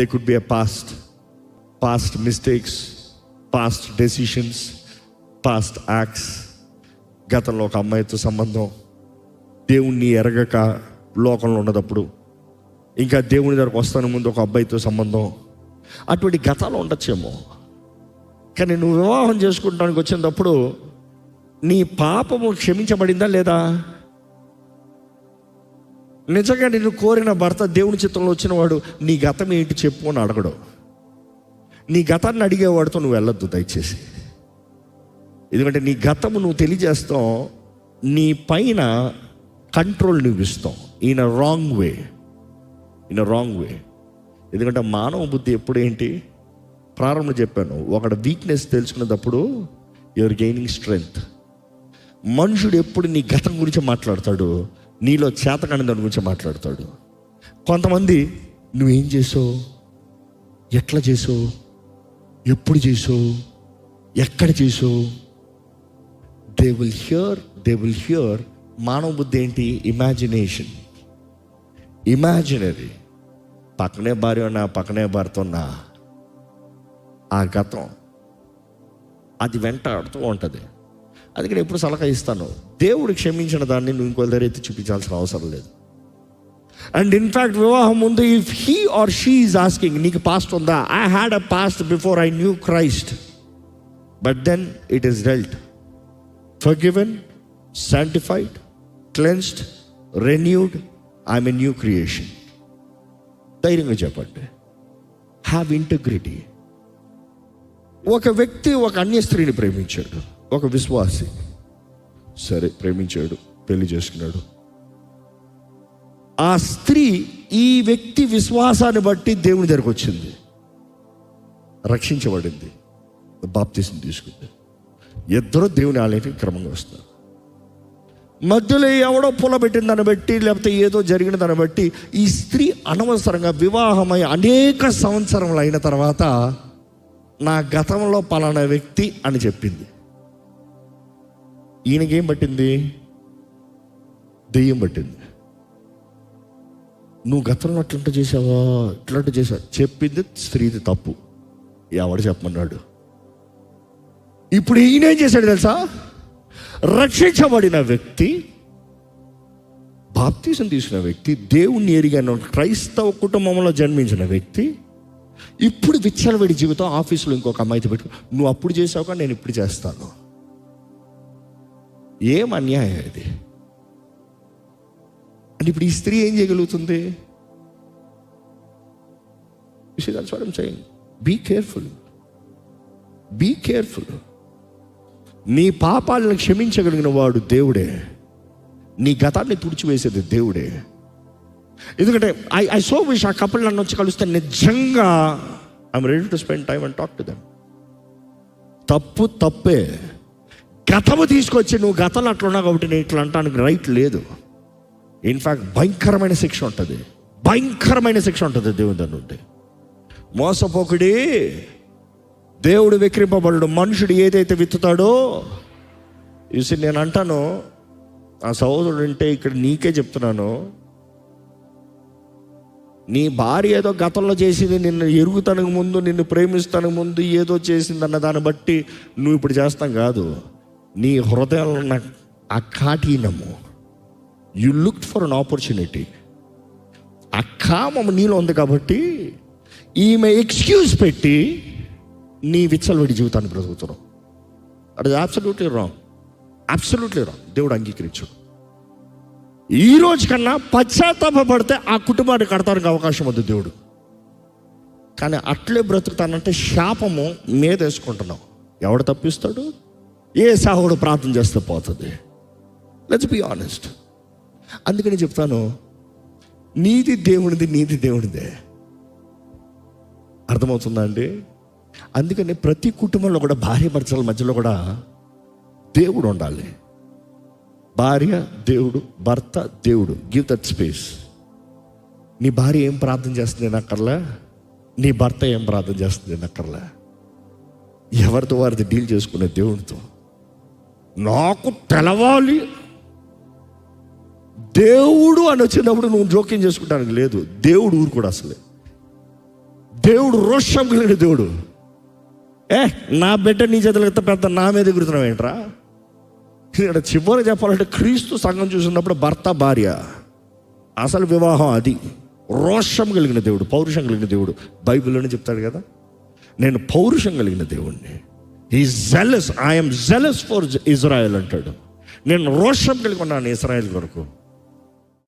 They could be a past past mistakes past decisions past acts గతంలో ఒక అమ్మాయితో సంబంధం. దేవుణ్ణి ఎరగక లోకంలో ఉన్నదప్పుడు. ఇంకా దేవుని దగ్గరకు వస్తాను ముందు ఒక అబ్బాయితో సంబంధం. అటువంటి గతాలు ఉండొచ్చేమో. కానీ నువ్వు వివాహం చేసుకుంటానికి వచ్చినప్పుడు నీ పాపము క్షమించబడిందా లేదా? నిజంగా నిన్ను కోరిన భర్త దేవుని చిత్రంలో వచ్చినవాడు నీ గతం ఏంటి చెప్పు అని అడగడు. నీ గతాన్ని అడిగేవాడితో నువ్వు వెళ్ళొద్దు దయచేసి. ఎందుకంటే నీ గతము నువ్వు తెలియజేస్తావు నీ పైన కంట్రోల్ నువ్వు ఇస్తావు ఈయన wrong way in wrong way ఎందుకంటే మానవ బుద్ధి ఎప్పుడు ఏంటి ప్రారంభం చెప్పాను ఒకటి వీక్నెస్ తెలుసుకునేటప్పుడు యువర్ గెయినింగ్ స్ట్రెంగ్త్ మనుషుడు ఎప్పుడు నీ గతం గురించి మాట్లాడతాడు? నీలో చేతకాని దాని గురించి మాట్లాడతాడు. కొంతమంది నువ్వేం చేసావు? ఎట్లా చేసావు? ఎప్పుడు చేసావు? ఎక్కడ చేసావు? They will hear they will hear మానవ బుద్ధి ఏంటి? ఇమాజినేషన్ ఇమాజినరీ పక్కనే భార్య ఉన్నా పక్కనే భర్త ఉన్నా ఆ గతం అది వెంటాడుతూ ఉంటుంది. అందుకని ఎప్పుడు సలహా ఇస్తాను. దేవుడు క్షమించిన దాన్ని నువ్వు ఇంకో దగ్గర ఎత్తి చూపించాల్సిన అవసరం లేదు. అండ్ ఇన్ఫ్యాక్ట్ వివాహం ముందు if he or she is asking నీకు పాస్ట్ ఉందా? I had a past before I knew Christ but then it is dealt forgiven sanctified cleansed renewed I'm a new creation ధైర్యంగా చెప్పండి. హ్యావ్ ఇంటగ్రిటీ ఒక వ్యక్తి ఒక అన్య స్త్రీని ప్రేమించాడు. ఒక విశ్వాసి. సరే ప్రేమించాడు పెళ్ళి చేసుకున్నాడు. ఆ స్త్రీ ఈ వ్యక్తి విశ్వాసాన్ని బట్టి దేవుని దగ్గరకు వచ్చింది. రక్షించబడింది. బాప్తీసం తీసుకుంది. ఇద్దరు దేవుని ఆలయానికి క్రమంగా వస్తారు. మధ్యలో ఎవడో పొల పెట్టిన దాన్ని బట్టి లేకపోతే ఏదో జరిగిన దాన్ని బట్టి ఈ స్త్రీ అనవసరంగా వివాహమై అనేక సంవత్సరములు అయిన తర్వాత నా గతంలో పలానా వ్యక్తి అని చెప్పింది. ఈయనకేం పట్టింది? దెయ్యం పట్టింది. నువ్వు గతంలో అట్లంట చేసావా ఇట్లాంటి చేసావా చెప్పింది స్త్రీది తప్పు. ఎవడు చెప్పమన్నాడు? ఇప్పుడు ఈయనేం చేశాడు తెలుసా? రక్షించబడిన వ్యక్తి బాప్తీసం తీసుకున్న వ్యక్తి దేవుణ్ణి ఎరిగిన క్రైస్తవ కుటుంబంలో జన్మించిన వ్యక్తి ఇప్పుడు విచ్చలవిడి జీవితం ఆఫీసులో ఇంకొక అమ్మాయితో పెట్టు నువ్వు అప్పుడు చేసావుగా కానీ నేను ఇప్పుడు చేస్తాను. ఏం అన్యాయం ఇది? అంటే ఇప్పుడు ఈ స్త్రీ ఏం చేయగలుగుతుంది? చేయండి. బీ కేర్ఫుల్ బీ కేర్ఫుల్ నీ పాపాలను క్షమించగలిగిన వాడు దేవుడే. నీ గతాన్ని తుడిచివేసేది దేవుడే. ఎందుకంటే ఐ ఐ సో విష్ ఆ కపుల్ నన్ను వచ్చి కలిస్తే నిజంగా I'm ready to spend time and talk to them తప్పు తప్పే. గతము తీసుకొచ్చి నువ్వు గతంలో అట్లున్నావు కాబట్టి నేను ఇట్లా అంటానికి రైట్ లేదు. ఇన్ఫ్యాక్ట్ భయంకరమైన శిక్ష ఉంటుంది. భయంకరమైన శిక్ష ఉంటుంది దేవుని దాని నుండి. మోసపోకుడి దేవుడు విక్రింపబడు మనుషుడు ఏదైతే విత్తుతాడో చూసి నేను అంటాను ఆ సహోదరుడు అంటే ఇక్కడ నీకే చెప్తున్నాను నీ భార్య ఏదో గతంలో చేసింది నిన్ను ఎరుగుతానికి ముందు నిన్ను ప్రేమిస్తానికి ముందు ఏదో చేసింది అన్న దాన్ని బట్టి నువ్వు ఇప్పుడు చేస్తాం కాదు. నీ హృదయంలో ఉన్న ఆ కాఠినము you look for an opportunity ఆ కామము నీలో ఉంది కాబట్టి ఈమె ఎక్స్క్యూజ్ పెట్టి నీ విచ్చలవిడి జీవితాన్ని బ్రతుకుతున్నావు. అది అబ్సల్యూట్లీ రాంగ్ అబ్సల్యూట్లీ రాంగ్ దేవుడు అంగీకరించడు. ఈ రోజు కన్నా పశ్చాత్తాపడితే ఆ కుటుంబాన్ని కడతానికి అవకాశం ఉంది దేవుడు. కానీ అట్లే బ్రతుకుతానంటే శాపము మీద వేసుకుంటున్నావు ఎవడు తప్పిస్తాడు? ఏ సాహుడు ప్రార్థన చేస్తే పోతుంది? లెట్స్ బి ఆనెస్ట్ అందుకని చెప్తాను నీది దేవునిది నీది దేవునిదే. అర్థమవుతుందా అండి? అందుకని ప్రతి కుటుంబంలో కూడా భార్య భర్తల మధ్యలో కూడా దేవుడు ఉండాలి. భార్య దేవుడు భర్త దేవుడు. గివ్ దట్ స్పేస్ నీ భార్య ఏం ప్రార్థన చేస్తుంది నక్కర్లే నీ భర్త ఏం ప్రార్థన చేస్తుంది నక్కర్లే ఎవరితో వారిది డీల్ చేసుకునే దేవుడితో నాకు తెలవాలి. దేవుడు అని వచ్చినప్పుడు నువ్వు జోక్యం చేసుకుంటానికి లేదు. దేవుడు ఊరు కూడా అసలే. దేవుడు రోషం కలిగిన దేవుడు. ఏ నా బిడ్డ నీ చేతులు పెద్ద నా మీద ఎగురుతున్నావు ఏంట్రా? ఇక్కడ చివరి చెప్పాలంటే క్రీస్తు సంఘం చూసినప్పుడు భర్త భార్య. అసలు వివాహం అది. రోషం కలిగిన దేవుడు పౌరుషం కలిగిన దేవుడు. బైబిల్లోనే చెప్తాడు కదా. నేను పౌరుషం కలిగిన దేవుణ్ణి. ఈ jealous I'm jealous for Israel అంటాడు. నేను రోషం కలిగి ఉన్నాను ఇస్రాయల్ కొరకు.